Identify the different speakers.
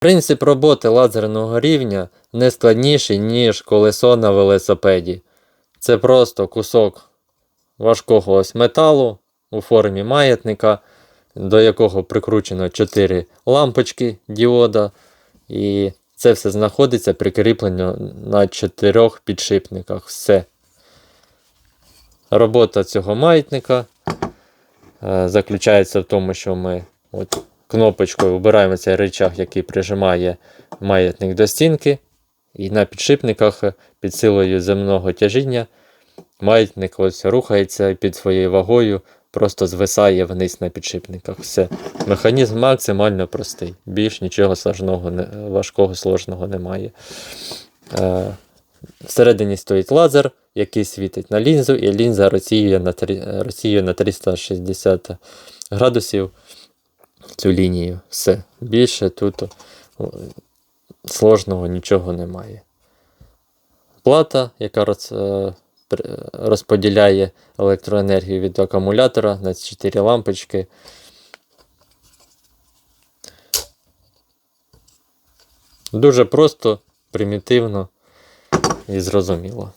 Speaker 1: Принцип роботи лазерного рівня не складніший, ніж колесо на велосипеді. Це просто кусок важкого ось металу у формі маятника, до якого прикручено 4 лампочки діода. І це все знаходиться прикріплено на чотирьох підшипниках. Все. Робота цього маятника е, заключається в тому, що ми от кнопочкою вибираємо цей рычаг, який прижимає маятник до стінки, і на підшипниках під силою земного тяжіння маятник ось рухається під своєю вагою, просто звисає вниз на підшипниках. Все. Механізм максимально простий. Більш нічого сложного, важкого сложного немає. Е, Всередині стоїть лазер, який світить на лінзу, і лінза розсіює на 360 градусів цю лінію. Все. Більше тут сложного нічого немає. Плата, яка роз, е, розподіляє електроенергію від акумулятора на 4 лампочки. Дуже просто, примітивно і зрозуміло.